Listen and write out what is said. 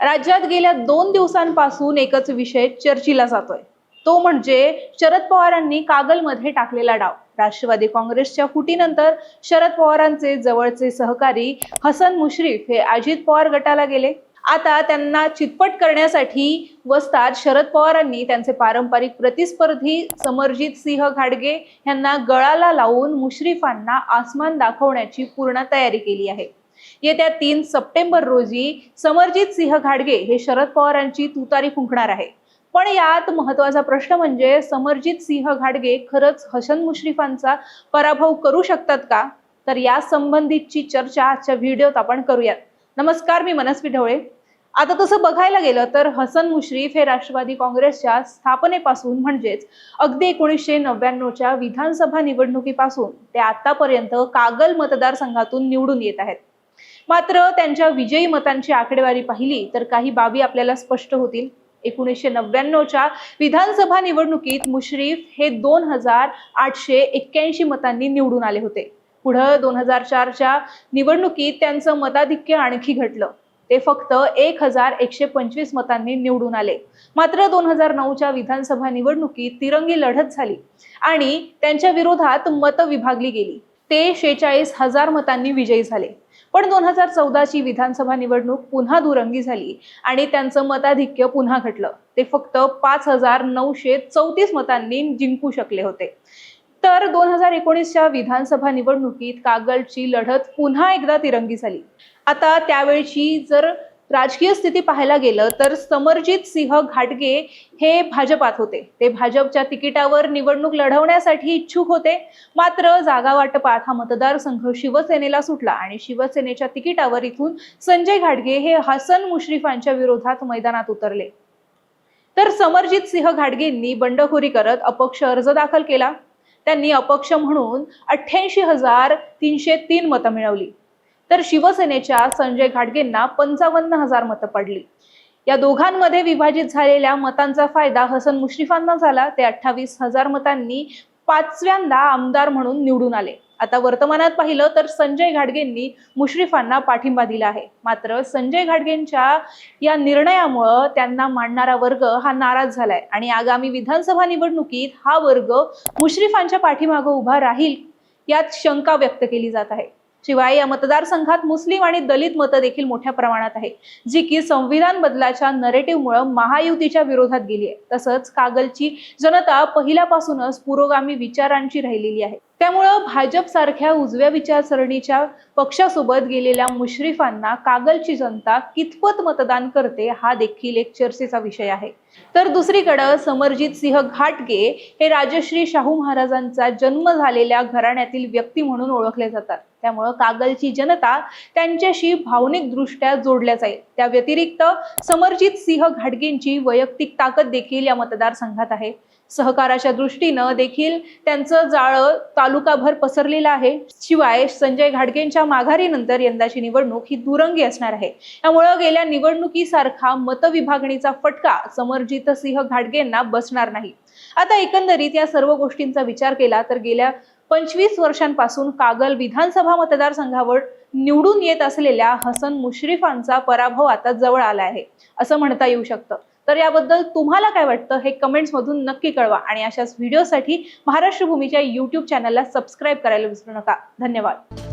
राज्यात गेल्या दोन दिवसांपासून एकच विषय चर्चेला जातोय. तो म्हणजे शरद पवारांनी कागलमध्ये टाकलेला डाव. राष्ट्रवादी काँग्रेसच्या फुटीनंतर शरद पवारांचे जवळचे सहकारी हसन मुश्रीफ हे अजित पवार गटाला गेले. आता त्यांना चितपट करण्यासाठी वस्तात शरद पवारांनी त्यांचे पारंपरिक प्रतिस्पर्धी समरजित सिंह घाडगे यांना गळाला लावून मुश्रीफांना आसमान दाखवण्याची पूर्ण तयारी केली आहे. येत्या तीन सप्टेंबर रोजी समरजित सिंह घाडगे हे शरद पवारांची तुतारी फुंकणार आहे. पण यात महत्त्वाचा प्रश्न म्हणजे समरजित सिंह घाडगे खरंच हसन मुश्रीफांचा पराभव करू शकतात का? तर या संबंधितची चर्चा आजच्या व्हिडिओत आपण करूयात. नमस्कार मी मनस्वी ढवळे आता तसं बघायला गेलं तर हसन मुश्रीफ हे राष्ट्रवादी काँग्रेसच्या स्थापनेपासून म्हणजेच अगदी एकोणीसशे नव्याण्णवच्या विधानसभा निवडणुकीपासून ते आतापर्यंत कागल मतदारसंघातून निवडून येत आहेत. मात्र त्यांच्या विजयी मतांची आकडेवारी पाहिली तर काही बाबी आपल्याला स्पष्ट होतील. एकोणीसशे नव्याण्णवच्या विधानसभा निवडणुकीत मुश्रीफ हे दोन हजार आठशे एक्क्याऐंशी मतांनी निवडून आले होते. पुढं दोन हजार चारच्या निवडणुकीत त्यांचं मताधिक्य आणखी घटलं. ते फक्त एक हजार एकशे पंचवीस मतांनी निवडून आले. मात्र दोन हजार नऊच्या विधानसभा निवडणुकीत तिरंगी लढत झाली आणि त्यांच्या विरोधात मतं विभागली गेली. ते शेचाळीस हजार मतांनी विजयी झाले. पण दोन हजार चौदाची विधानसभा निवडणूक पुन्हा दुरंगी झाली आणि त्यांचं मताधिक्य पुन्हा घटलं. ते फक्त पाच हजार नऊशे चौतीस मतांनी जिंकू शकले होते. तर दोन हजार एकोणीसच्या विधानसभा निवडणुकीत कागलची लढत पुन्हा एकदा तिरंगी झाली. आता त्यावेळची जर राजकीय स्थिती पाहायला गेलं तर समरजित सिंह घाटगे हे भाजपात होते. ते भाजपच्या तिकिटावर निवडणूक लढवण्यासाठी इच्छुक होते. मात्र जागा वाटपात हा मतदारसंघ शिवसेनेला सुटला आणि शिवसेनेच्या तिकिटावर इथून संजय घाटगे हे हसन मुश्रीफांच्या विरोधात मैदानात उतरले. तर समरजित सिंह घाटगेंनी बंडखोरी करत अपक्ष अर्ज दाखल केला. त्यांनी अपक्ष म्हणून अठ्ठ्याऐंशी हजार तीनशे तीन मतं मिळवली. तर शिवसेनेच्या संजय घाटगेंना पंचावन्न हजार मतं पडली. या दोघांमध्ये विभाजित झालेल्या मतांचा फायदा हसन मुश्रीफांना झाला. ते अठ्ठावीस हजार मतांनी पाचव्यांदा आमदार म्हणून निवडून आले. आता वर्तमानात पाहिलं तर संजय घाटगेंनी मुश्रीफांना पाठिंबा दिला आहे. मात्र संजय घाटगेंच्या या निर्णयामुळं त्यांना मांडणारा वर्ग हा नाराज झालाय आणि आगामी विधानसभा निवडणुकीत हा वर्ग मुश्रीफांच्या पाठीमागं उभा राहील यात शंका व्यक्त केली जात आहे. शिवाय या मतदारसंघात मुस्लिम आणि दलित मतं देखील मोठ्या प्रमाणात आहे जी की संविधान बदलाच्या नरेटिव्हमुळे महायुतीच्या विरोधात गेली आहे. तसंच कागलची जनता पहिल्यापासूनच पुरोगामी विचारांची राहिलेली आहे. त्यामुळं भाजप सारख्या उजव्या विचारसरणीच्या पक्षासोबत गेलेल्या मुश्रीफांना कागलची जनता कितपत मतदान करते हा देखील एक चर्चेचा विषय आहे. तर दुसरीकडं समरजित सिंह घाटगे हे राजश्री शाहू महाराजांचा जन्म झालेल्या घराण्यातील व्यक्ती म्हणून ओळखले जातात. त्यामुळं कागलची जनता त्यांच्याशी भावनिक दृष्ट्या जोडल्या जाईल त्या व्यतिरिक्त समरजित सिंह घाटगेंची वैयक्तिक ताकद देखील या मतदारसंघात आहे. सहकाराच्या दृष्टीनं देखील त्यांचं जाळं तालुकाभर पसरलेलं आहे. शिवाय संजय घाटगेंच्या माघारीनंतर यंदाची निवडणूक ही दुरंगी असणार आहे. त्यामुळं गेल्या निवडणुकीसारखा मतविभागणीचा फटका समरजित सिंह घाटगेंना बसणार नाही. आता एकंदरीत या सर्व गोष्टींचा विचार केला तर गेल्या पंचवीस वर्षांपासून कागल विधानसभा मतदारसंघावर निवडून येत असलेल्या हसन मुश्रीफांचा पराभव आता जवळ आला आहे असं म्हणता येऊ शकतं. तर याबद्दल तुम्हाला काय वाटतं हे कमेंट्स मधून नक्की कळवा आणि अशाच व्हिडिओसाठी महाराष्ट्र भूमीच्या युट्यूब चॅनलला सबस्क्राईब करायला विसरू नका. धन्यवाद.